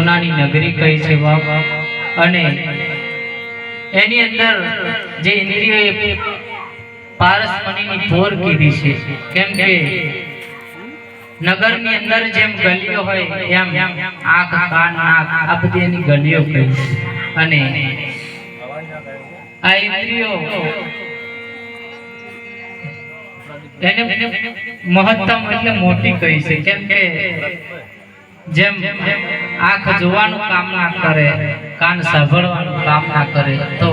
સોનાની નગરી કહી છે અને એની અંદર જે ઇન્દ્રિયોએ પારસમણીની પોર કીધી છે. કેમ કે નગરની અંદર જેમ ગલીઓ હોય એમ આંખ, કાન, નાક, આ બધી એની ગલીઓ કહી અને આ ઇન્દ્રિયો એને મહત્તમ એટલે મોટી કહી છે. કેમ કે જેમ આંખ જોવાનું કામ ના કરે, કાન સાંભળવાનું કામ ના કરે, તો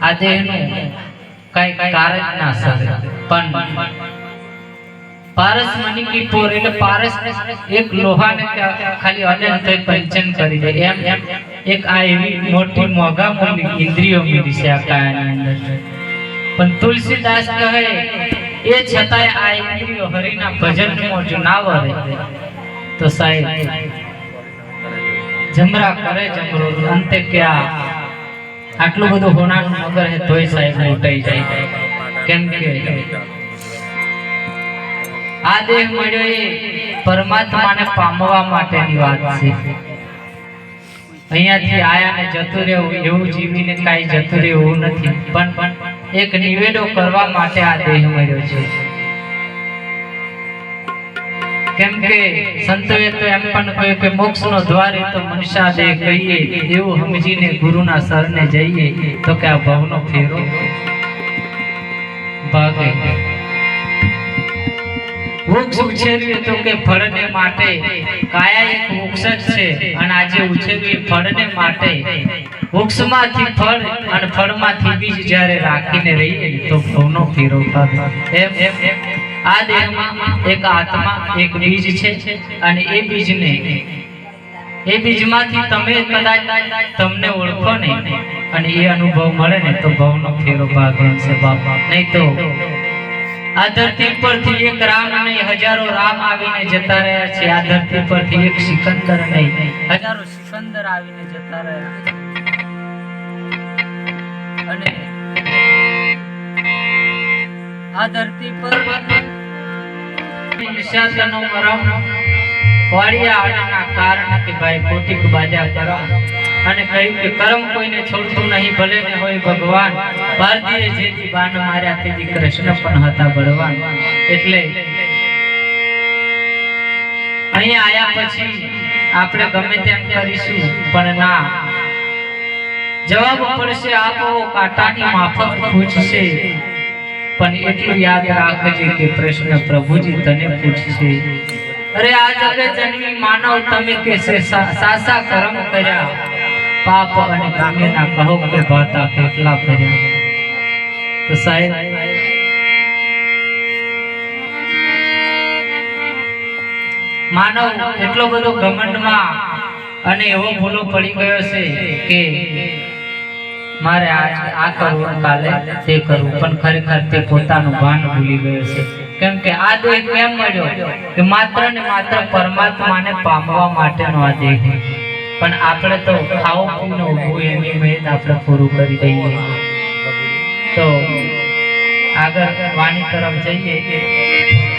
આ એનું કઈ કારણ ના સરે. પણ પારસ મની કી પોર, એટલે પારસ એક લોહાને ખાલી અનંત પંચન કરી દે. એમ એમ એક આ એવી મોટી મોગા મોટી ઇન્દ્રિયો મિલી છે આ કાયાની અંદર. પણ તુલસીદાસ કહે, એ છતાંય આ ઇન્દ્રિયો હરિના ભજનમાં જો ના વરે તો સાહેબ, જમરા કરે જમરો, અંતે ક્યાં? આટલું બધું હોનાનું મગર હે તોય સાહેબ લૂંટાઈ જાય. કેમ કે? આ દેહ મળ્યો એ પરમાત્માને પામવા માટેની વાત છે. અહીંયાથી આયા ને જતું રહેવું, એવું જીવીને કાંઈ જતું રહેવું નથી. પણ પણ એક નિવેડો કરવા માટે આ દેહ મળ્યો છે. કેમ કે સંતોએ તો એમ પણ કહ્યું કે મોક્ષનો દ્વાર તો મનસા દે કહીએ, એવું સમજીને ગુરુના શરણે જઈએ, તો કે આ ભવનો ફેરો ભાગે. વૃક્ષ ઉછેરવી તો કે ફળને માટે. કાયા એક વૃક્ષ જ છે, અને આજે ઉછેરવી ફળને માટે. વૃક્ષમાંથી ફળ અને ફળમાંથી બીજ જ્યારે રાખીને રહીએ તો ભવનો ફેરો થાય એમ આ દેહમાં એક આત્મા, એક બીજ છે અને એ બીજને એ બીજમાંથી તમે કદાચ તમને ઓળખો ને અને એ અનુભવ મળે ને તો ભવનો ફેરો ભાગ છે બાપા. નહીં તો આ ધરતી પરથી એક રામ નહીં હજારો રામ આવીને જતા રહ્યા છે. આ ધરતી પરથી એક સિકંદર નહીં હજારો સિકંદર આવીને જતા રહ્યા આ ધરતી પર નિશાસનો મરમ વાડિયા આડાના કારણ કે ભાઈ કોટિક બાજા કરો. અને કહ્યું કે કર્મ કોઈને છોડતું નહીં, ભલે ને હોય ભગવાન. ભારતીય જેથી બાણ માર્યા, તેથી કૃષ્ણ પણ હતા બળવાન. એટલે અહીંયા આયા પછી આપણે ગમે તેમ કરીશું, પણ ના. જવાબ પડશે, આપો, કાટાની માફક પૂછશે. પણ એટલું યાદ રાખજે કે પ્રશ્ન પ્રભુજી તને પૂછશે. અરે આ જગત જન્મી માનવ તમે કે સાસા કર્મ કર્યા. પાપ અને કામ્યના કહો કે ભાતા કેટલા કર્યા તો સાહેબ, માનવ એટલો બધો ઘમંડમાં અને એવો ભૂલો પડી ગયો છે કે મારે આ કરવું કાલે તે કરવું. પણ ખરેખર તે પોતાનું ભાન ભૂલી ગયો છે. કેમ કે આ દેહ કેમ મળ્યો કે માત્ર ને માત્ર પરમાત્માને પામવા માટેનો આ દેહ પણ આપણે તો ખાવું, પીવું ઊભું એની મેદ આપણે પૂરું કરી દઈએ. તો આગળ વાણી તરફ જઈએ.